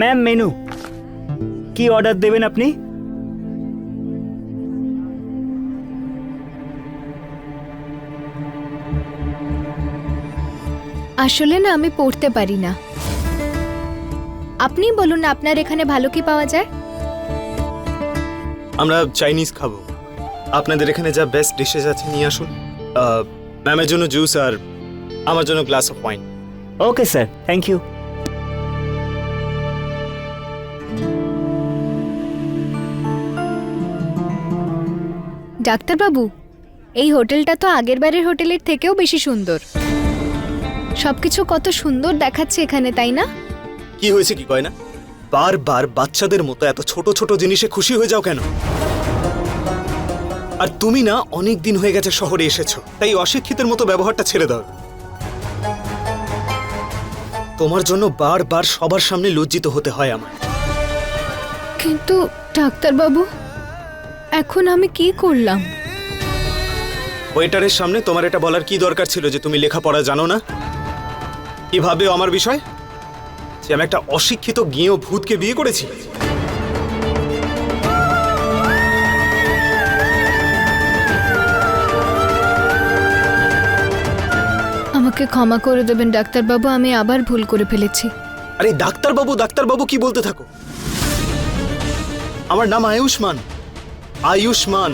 Ma'am menu কি order দেবেন আপনি? আসলে না আমি পড়তে পারি না। আপনি বলুন না আপনার এখানে ভালো কি পাওয়া যায়? আমরা চাইনিজ খাব। আপনাদের এখানে যা বেস্ট ডিশেস আছে নিয়ে আসুন। আহ, ম্যামের জন্য জুস আর আমার জন্য glass of wine okay sir thank you ডাক্তারবাবু এই হোটেলটা তো আগের বারের হোটেলের থেকেও বেশি সুন্দর। সবকিছু কত সুন্দর দেখাচ্ছে এখানে তাই না? কি হয়েছে কি কয় না? বারবার বাচ্চাদের মতো এত ছোট ছোট জিনিসে খুশি হয়ে যাও কেন? আর তুমি না অনেক দিন হয়ে গেছে শহরে এসেছ তাই অশিক্ষিতের মতো ব্যবহারটা ছেড়ে দাও। তোমার জন্য বারবার সবার সামনে লজ্জিত হতে হয় আমার। কিন্তু ডাক্তারবাবু এখন আমি কি করলাম? ওয়েটারের সামনে তোমার এটা বলার কি দরকার ছিল যে তুমি লেখাপড়া জানো না? কি ভাবে আমার বিষয়? যে আমি একটা অশিক্ষিত গিয়েও ভূতকে বিয়ে করেছি? আমাকে ক্ষমা করে দেবেন ডাক্তারবাবু আমি আবার ভুল করে ফেলেছি। আরে ডাক্তারবাবু ডাক্তারবাবু কি বলতে থাকো? আমার নাম আয়ুষ্মান। আয়ুষ্মান।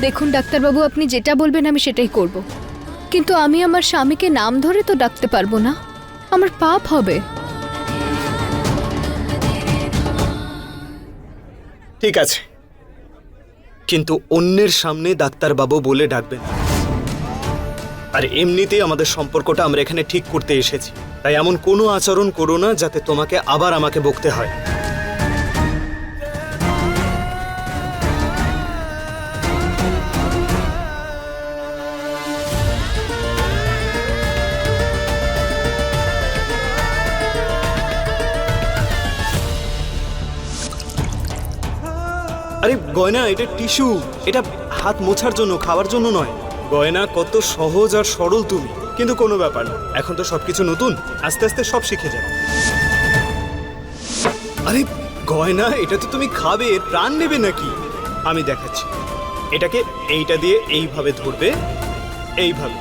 দেখুন ডাক্তারবাবু আপনি যেটা বলবেন আমি সেটাই করব। কিন্তু আমি আমার স্বামীকে নাম ধরে তো ডাকতে পারব না। আমার পাপ হবে। ঠিক আছে। কিন্তু অন্যের সামনে ডাক্তারবাবু বলে ডাকবেন। আর এমনিতেই আমাদের সম্পর্কটা আমরা এখানে ঠিক করতে এসেছি। তাই এমন কোনো আচরণ করো না যাতে তোমাকে আবার আমাকে বকতে হয়। আরে গয়না, এটা টিস্যু। এটা হাত মোছার জন্য, খাওয়ার জন্য নয়। গয়না কত সহজ আর সরল তুমি। কিন্তু কোনো ব্যাপার না। এখন তো সবকিছু নতুন। আস্তে আস্তে সব শিখে যাবে। আরে, গয়না, এটা তো তুমি খাবে, প্রাণ নেবে নাকি? আমি দেখাচ্ছি। এটাকে এইটা দিয়ে এইভাবে ধরবে, এইভাবে।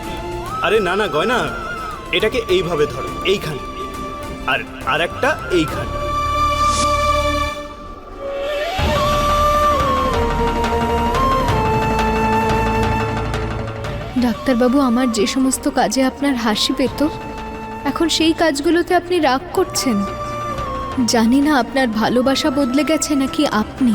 আরে, না না, গয়না, এটাকে এইভাবে ধরো, এইখানে। আর আর একটা এইখানে। ডাক্তারবাবু আমার যে সমস্ত কাজে আপনার হাসি পেত এখন সেই কাজগুলোতে আপনি রাগ করছেন। জানি না আপনার ভালোবাসা বদলে গেছে নাকি আপনি।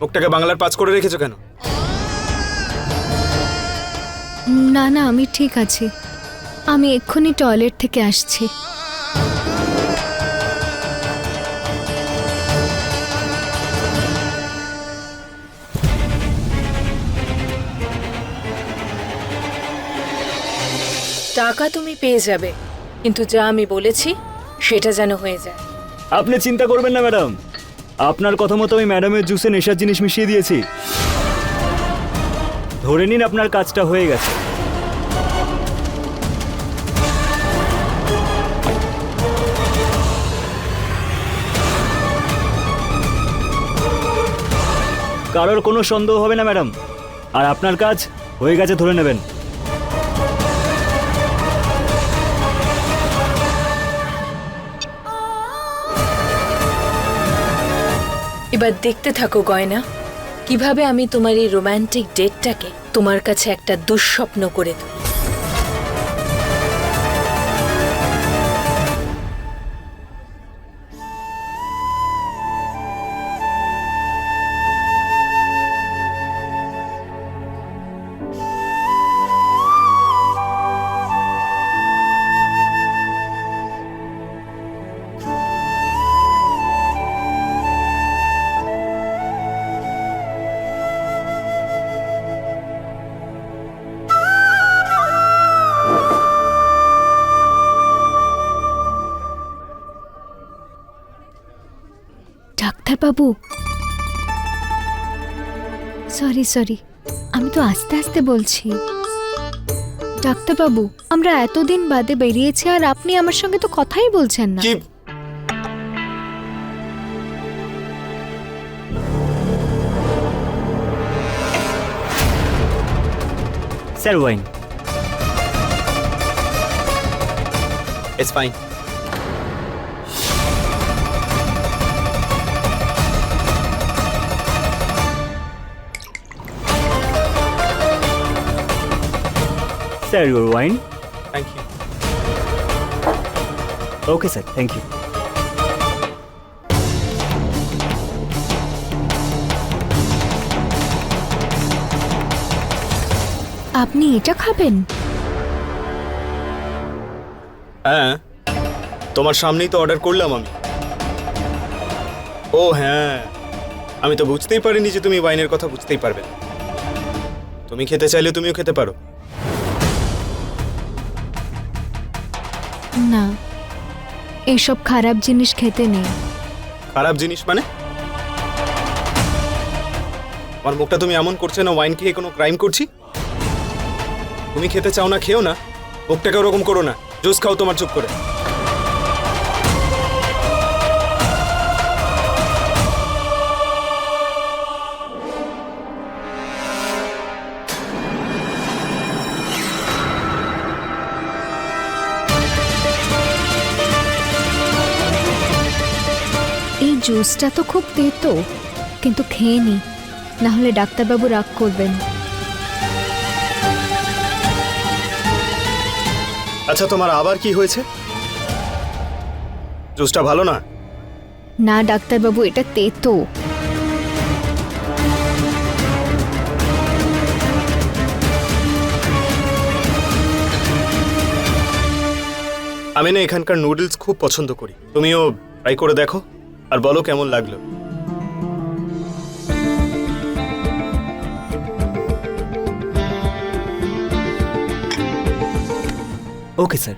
মুখটাকে বাংলার পাঁচ করে রেখেছো কেন? না না আমি ঠিক আছি। আমি এক্ষুনি টয়লেট থেকে আসছি। টাকা তুমি পেয়ে যাবে। কিন্তু যা আমি বলেছি, সেটা যেন হয়ে যায়। আপনি চিন্তা করবেন না, ম্যাডাম। আপনার কথা মতো আমি ম্যাডামের জুসে নেশার জিনিস মিশিয়ে দিয়েছি। ধরে নিন আপনার কাজটা হয়ে গেছে। কারোর কোনো সন্দেহ হবে না, ম্যাডাম। আর আপনার কাজ হয়ে গেছে, ধরে নেবেন। এবার দেখতে থাকো, গয়না। কীভাবে আমি তোমার এই রোম্যান্টিক ডেটটাকে তোমার কাছে একটা দুঃস্বপ্ন করে তুলি ডাক্তারবাবু সরি সরি আমি তো আস্তে আস্তে বলছি। ডাক্তারবাবু আমরা এতদিন বাদে বেরিয়েছি আর আপনি আমার সঙ্গে তো কথাই বলছেন না। Sir wine. It's fine sir your wine thank you okay sir thank you আপনি এটা খাবেন? হ্যাঁ তোমার সামনেই তো অর্ডার করলাম আমি। ও হ্যাঁ আমি তো বুঝতেই পারিনি যে তুমি ওয়াইনের কথা বুঝতেই পারবে তুমি খেতে চাইলে তুমিও খেতে পারো। না, এইসব খারাপ জিনিস খেতে নেই। খারাপ জিনিস মানে? আমার মুখটা তুমি এমন করছে না ওয়াইন খেয়ে কোনো ক্রাইম করছি? তুমি খেতে চাও না, খেও না, মুখটাকে ওরকম করো না, জুস খাও তোমার চুপ করে। এই জুসটা তো খুব তেতো কিন্তু খেয়ে নি। না হলে ডাক্তারবাবু রাগ করবেন। আচ্ছা তোমার আবার কি হয়েছে? জুসটা ভালো না? না ডাক্তারবাবু এটা তেতো। আমি না এখানকার নুডলস খুব পছন্দ করি। তুমিও ট্রাই করে দেখো। আর বলো কেমন লাগল? ওকে স্যার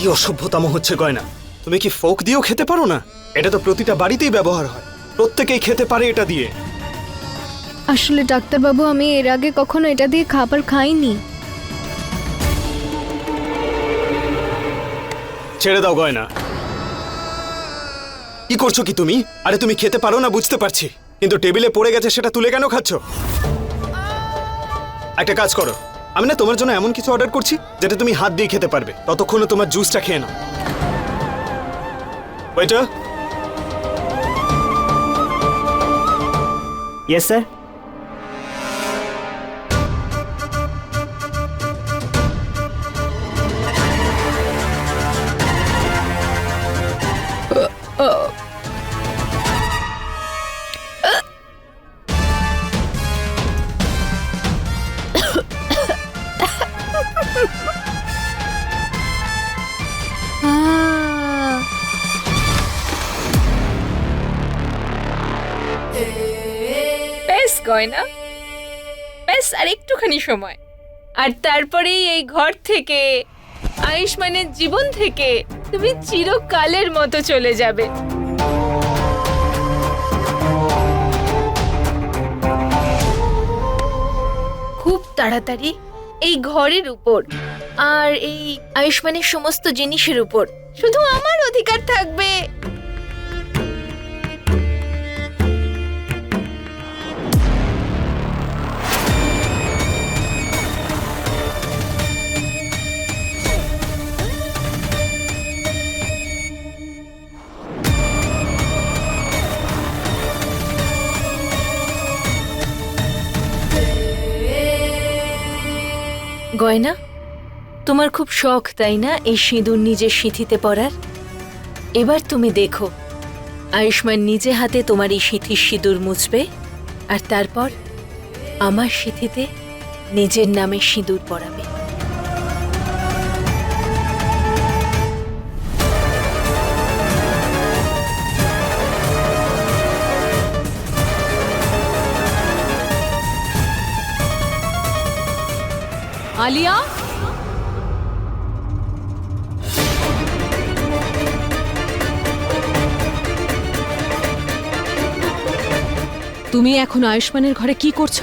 কি অসভ্যতাম হচ্ছে গয়না? তুমি কি ফোক দিয়েও খেতে পারো না? এটা তো প্রতিটা বাড়িতেই ব্যবহার হয়। প্রত্যেকেই খেতে পারে এটা দিয়ে। আসলে ডাক্তারবাবু আমি এর আগে কখনো এটা দিয়ে খাবার খাইনি। ছেড়ে দাও গয়না। কি করছ কি তুমি? আরে তুমি খেতে পারো না বুঝতে পারছি। কিন্তু টেবিলে পড়ে গেছে সেটা তুলে কেন খাচ্ছ? একটা কাজ করো। আমি না তোমার জন্য এমন কিছু অর্ডার করছি যেটা তুমি হাত দিয়ে খেতে পারবে। ততক্ষণে তোমার জুসটা খেয়ে নাও। ওইটা ইয়েস স্যার একটুখানি সময়। আর তারপরেই এই ঘর থেকে, আয়ুষ্মানের জীবন থেকে তুমি চিরকালের মতো চলে যাবে। খুব তাড়াতাড়ি এই ঘরের উপর আর এই আয়ুষ্মানের সমস্ত জিনিসের উপর। শুধু আমার অধিকার থাকবে। গয়না? তোমার খুব শখ, তাই না, এই সিঁদুর নিজের সিঁথিতে পরার? এবার তুমি দেখো, আয়ুষ্মান নিজে হাতে তোমার এই সিঁথির সিঁদুর মুছবে, আর তারপর আমার সিঁথিতে নিজের নামে সিঁদুর পরাবে। আলিয়া? তুমি এখন আয়ুষ্মানের ঘরে কি করছ?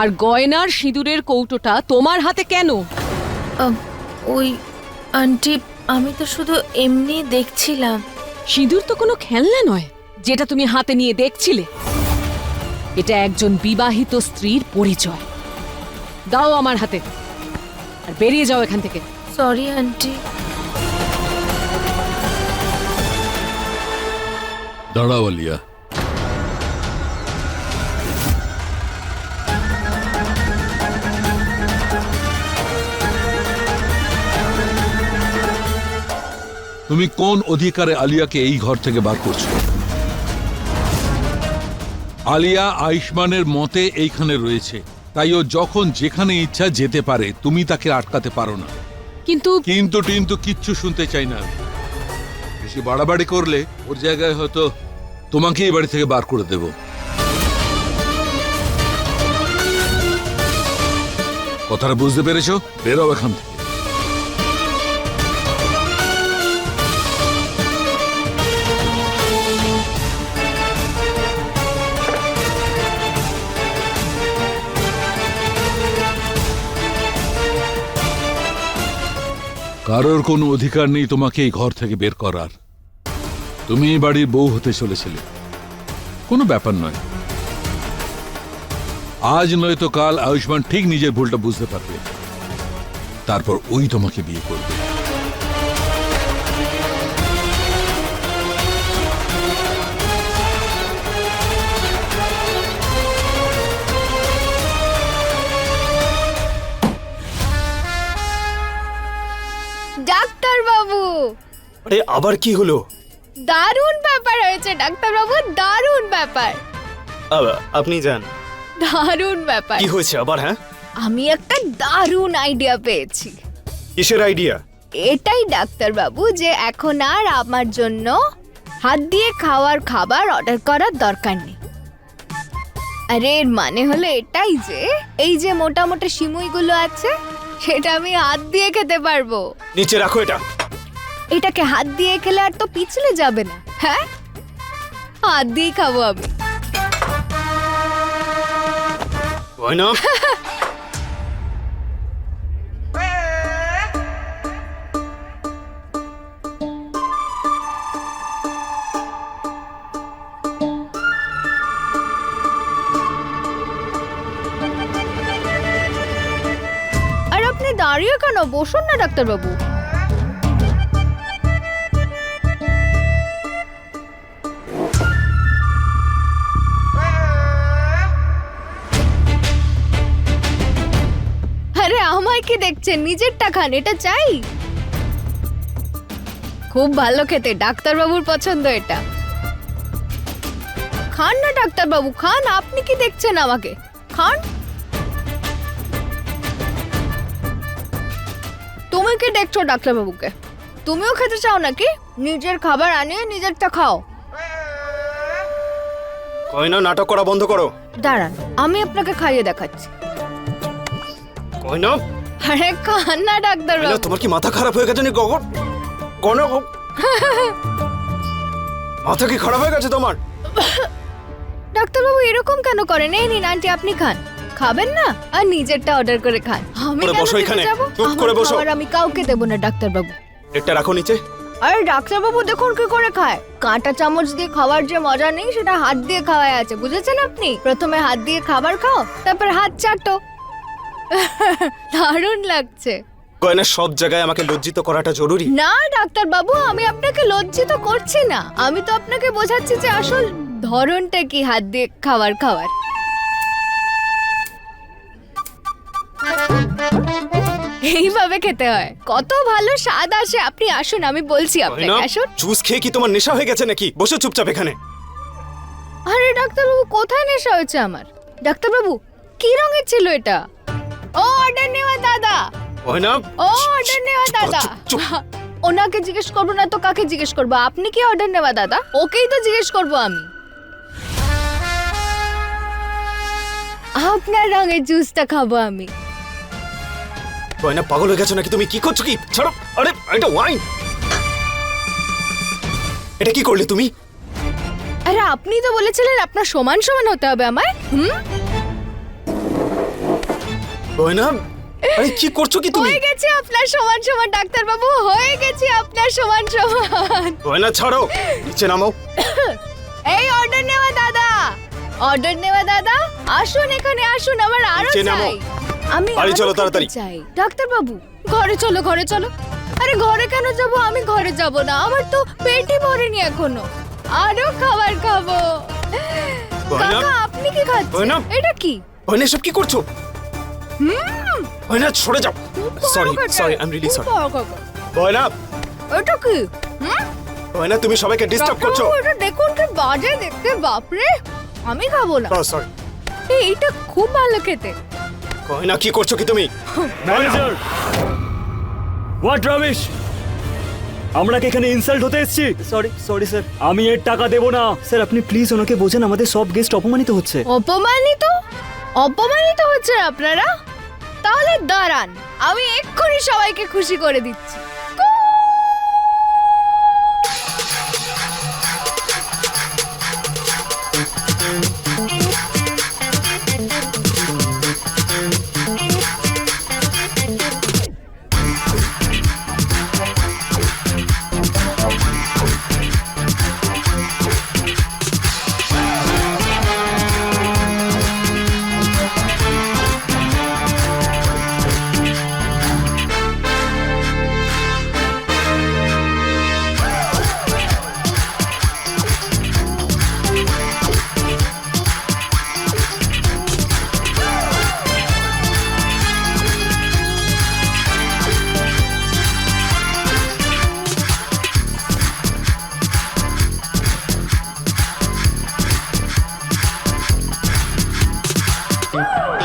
আর গয়নার সিঁদুরের কৌটোটা তোমার হাতে কেন? ওই আন্টি আমি তো শুধু এমনি দেখছিলাম। সিঁদুর তো কোনো খেলনা নয় যেটা তুমি হাতে নিয়ে দেখছিলে। এটা একজন বিবাহিত স্ত্রীর পরিচয়। দাও আমার হাতে। আর বেরিয়ে যাও এখান থেকে। সরি আন্টি দাঁড়াও আলিয়া। তুমি কোন অধিকারে আলিয়াকে এই ঘর থেকে বার করছ? আলিয়া আয়ুষ্মানের মতে এইখানে রয়েছে। তাই ও যখন যেখানে ইচ্ছা যেতে পারে তুমি তাকে আটকাতে পারো না। কিন্তু কিন্তু টিন্তু কিচ্ছু শুনতে চাই না। বেশি বাড়াবাড়ি করলে ওর জায়গায় হয়তো তোমাকে এই বাড়ি থেকে বার করে দেব। কথাটা বুঝতে পেরেছ? বেরো এখান থেকে। কারোর কোনো অধিকার নেই তোমাকে এই ঘর থেকে বের করার। তুমি এই বাড়ির বউ হতে চলেছিলে। কোনো ব্যাপার নয়। আজ নয়তো কাল আয়ুষ্মান ঠিক নিজের ভুলটা বুঝতে পারবে। তারপর ওই তোমাকে বিয়ে করবে। আরে আবার কি হলো? দারুণ ব্যাপার হয়েছে দারুণ ব্যাপার। আ- আপনি যান। দারুণ ব্যাপার। কি হয়েছে আবার হ্যাঁ? আমি একটা দারুণ আইডিয়া পেয়েছি। কিসের আইডিয়া এটাই ডাক্তার বাবু যে এখন আর আমার জন্য হাত দিয়ে খাওয়ার খাবার অর্ডার করার দরকার নেই। আরে এর মানে হলো এটাই যে এই যে মোটা মোটা সিমুইগুলো আছে সেটা আমি হাত দিয়ে খেতে পারব। নিচে রাখো এটা। এটাকে হাত দিয়ে খেলে আর তো পিছলে যাবে না। হ্যাঁ? হাত দিয়ে খাব আমি। আপনি দাঁড়িয়ে কেন? বসুন না ডাক্তার বাবু আরে, আমায় কি দেখছেন? নিজেরটা খান, এটা চাই। খুব ভালো খেতে ডাক্তার বাবুর পছন্দ এটা। খান না ডাক্তার বাবু খান, আপনি কি দেখছেন আমাকে? খান। তুমি কি দেখছ ডাক্তার বাবুকে তুমিও খেতে চাও নাকি? নিজের খাবার আনিয়ে নিজেরটা খাও। গয়না নাটক করা বন্ধ করো। দাঁড়ান আমি আপনাকে খাইয়ে দেখাচ্ছি। গয়না আরে খান না ডাক্তার গয়না, বাবু তোমার কি মাথা খারাপ হয়ে গেছে নি গগন? গয়না গো- মাথা কি খারাপ হয়ে গেছে তোমার? ডাক্তারবাবু এরকম কেন করেন? এই নিন আন্টি আপনি খান। খাবেন না? আর নিজেরটা অর্ডার করে খান। আমি কেন বসো এখানে। যাব? চুপ করে বসো। খাবার আমি কাউকে দেবো না ডাক্তারবাবু। একটা রাখো নিচে। আরে ডাক্তারবাবু দেখুন কি করে খায়। কাঁটা চামচ দিয়ে খাওয়ার যে মজা নেই সেটা হাত দিয়ে খাওয়ায় আছে বুঝেছেন আপনি? প্রথমে হাত দিয়ে খাবার খাও তারপর হাত চাটো। দারুণ লাগছে। গয়না সব জায়গায় আমাকে লজ্জিত করাটা জরুরি। না ডাক্তার বাবু আমি আপনাকে লজ্জিত করছি না। আমি তো আপনাকে বোঝাচ্ছি যে আসল ধরনটা কি হাত দিয়ে খাবার খাওয়ার। এইভাবে খেতে হয়। কত ভালো স্বাদ আসে। আপনি আসুন আমি বলছি আপনাকে আসুন। জুস খেয়ে কি তোমার নেশা হয়ে গেছে নাকি? বসে চুপচাপ এখানে। আরে ডাক্তারবাবু কোথায় নেশা হয়েছে আমার? ডাক্তারবাবু কি রঙের ছিল এটা? ও অর্ডার নেওয়া দাদা। গয়না ও অর্ডার নেওয়া দাদা। ওনাকে জিজ্ঞেস করব না তো কাকে জিজ্ঞেস করব? আপনি কি অর্ডার নেওয়া দাদা? ওকেই তো জিজ্ঞেস করব আমি। আপনার রঙের জুসটা খাব আমি। গয়না পাগল হয়ে গেছো নাকি? তুমি কি করছ কি? ছাড়ো। আরে এটা ওয়াইন এটা কি করলে তুমি? আরে আপনি তো বলেছিলেন আপনার সমান সমান হতে হবে আমায়। হুম? গয়না? আরে কি করছ কি তুমি? হয়ে গেছে আপনার সমান সমান ডাক্তারবাবু। হয়ে গেছে আপনার সমান সমান। গয়না ছাড়ো। নিচে নামাও। এই অর্ডার নেওয়া দাদা। অর্ডার নেওয়া দাদা। আসুন এখানে আসুন আমার আরও চাই। আমি বাড়ি চলো তাড়াতাড়ি। চাই। ডাক্তার বাবু ঘরে চলো ঘরে চলো। আরে ঘরে কেন যাব? আমি ঘরে যাব না। আমার তো পেটই ভরেনি এখনও। আরও খাবার খাব? কাকা আপনি কি খাচ্ছেন? এটা কি? গয়না সব কি করছ? গয়না সরে যাও। Sorry sorry I am really sorry কাকা। এটা কি? হুম? গয়না তুমি সবাইকে ডিস্টার্ব করছ। এটা দেখুন কি বাজে দেখতে বাপরে! আমি খাব না। সরি এই, এইটা খুব ভালো খেতে। গয়না কি করছ কি তুমি? ম্যানেজার হোয়াট রবিশ আমরা কি এখানে ইনসাল্ট হতে এসেছি? সরি সরি স্যার আমি এর টাকা দেব না। স্যার আপনি প্লিজ ওনাকে বোঝেন আমাদের সব গেস্ট অপমানিত হচ্ছে। অপমানিত? অপমানিত হচ্ছে আপনারা? তাহলে দাঁড়ান আমি এক্ষুনি সবাইকে খুশি করে দিচ্ছি।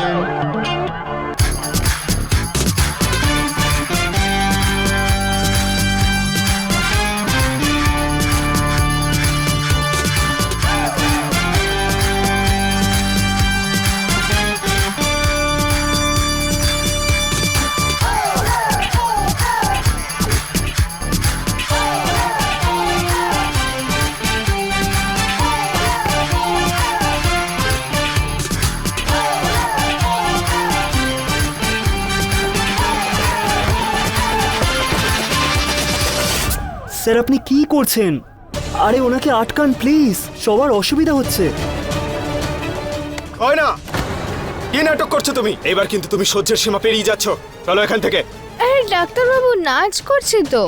Bye. আপনি কি করছেন? আরে ওনাকে আটকান প্লিজ সবার অসুবিধা হচ্ছে। হয় না। কি নাটক করছ তুমি? এবার কিন্তু তুমি সহ্যের সীমা পেরিয়ে যাচ্ছ। চলো এখান থেকে। আরে ডাক্তারবাবু নাচ করছে তো।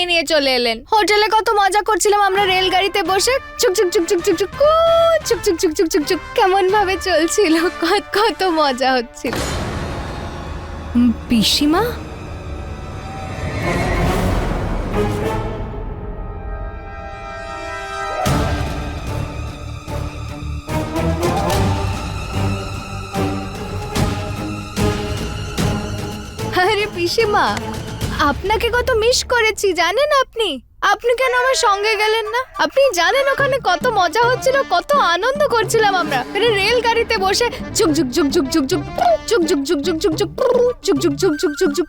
ফিরিয়ে নিয়ে চলে এলেন হোটেলে কত মজা করছিলাম আমরা রেলগাড়িতে বসে চুক চুক চুক চুক চুক চুক চুক চুক চুক চুক চুক চুক কেমন ভাবে চলছিল কত মজা হচ্ছিল পিসিমা পিসিমা আপনাকে কত মিস করেছি জানেন আপনি আপনি কেন আমার সঙ্গে গেলেন না আপনি জানেন ওখানে কত মজা হচ্ছিল কত আনন্দ করছিলাম আমরা রেল গাড়িতে বসে ঝুক ঝুক ঝুক ঝুক ঝুক ঝুক ঝুক ঝুক ঝুক ঝুক ঝুক ঝুক ঝুক ঝুক ঝুক ঝুক ঝুক ঝুক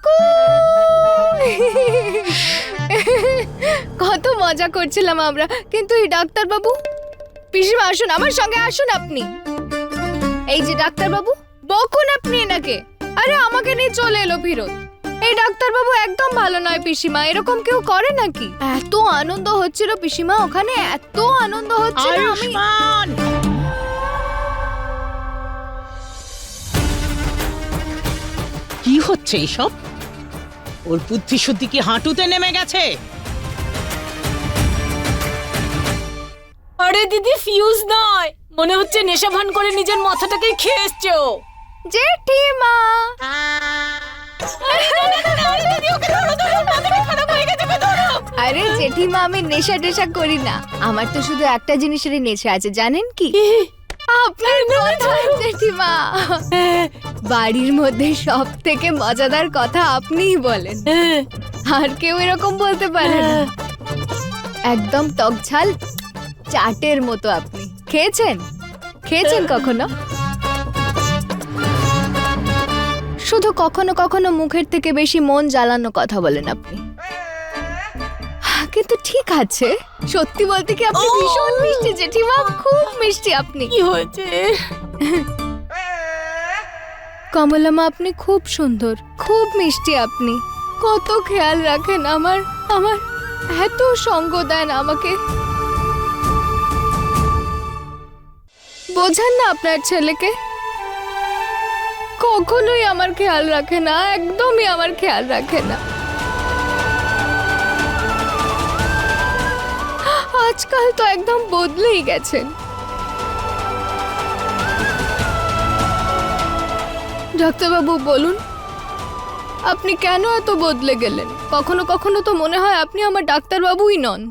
কত মজা করছিলাম আমরা কিন্তু এই ডাক্তারবাবু পিসিমা আসুন আমার সঙ্গে আসুন আপনি এই যে ডাক্তারবাবু বকুন আপনি এনাকে আরে আমাকে নিয়ে চলে এলো ফিরত এই ডাক্তারবাবু একদম ভালো নয় পিসিমা এরকম কেউ করে নাকি? এত আনন্দ হচ্ছিল পিসিমা ওখানে এত আনন্দ হচ্ছিল আমি কি হচ্ছে এইসব? ওর বুদ্ধি শুদ্ধি কি হাঁটুতে নেমে গেছে? আরে দিদি ফিউজ নয়। মনে হচ্ছে নেশা ভান করে নিজের মাথাটাকে খেয়ে এসছো জেঠিমা! আরে জেঠিমা আমি নেশা টেশা করি না। আমার তো শুধু একটা জিনিসেরই নেশা আছে জানেন কি? আপনার কথা জেঠিমা। বাড়ির মধ্যে সব থেকে মজাদার কথা আপনিই বলেন। আর কেউ এরকম বলতে পারে না। একদম টকঝাল চাটের মতো আপনি। খেয়েছেন? খেয়েছেন কখনো? শুধু কখনো কখনো মুখের থেকে বেশি মন জ্বালানো কথা বলেন আপনি। কিন্তু ঠিক আছে। সত্যি বলতে কি আপনি ভীষণ মিষ্টি জেঠিমা খুব মিষ্টি আপনি। কি হয়েছে? কমলামা আপনি খুব সুন্দর খুব মিষ্টি আপনি। কত খেয়াল রাখেন আমার আমার এত সঙ্গ দেন আমাকে। বোঝান না আপনার ছেলেকে। কখনোই আমার খেয়াল রাখে না, একদমই আমার খেয়াল রাখে না। আজকাল তো একদম বদলেই গেছেন ডাক্তারবাবু, বলুন, আপনি কেন এত বদলে গেলেন? কখনো কখনো তো মনে হয় আপনি আমার ডাক্তারবাবুই নন।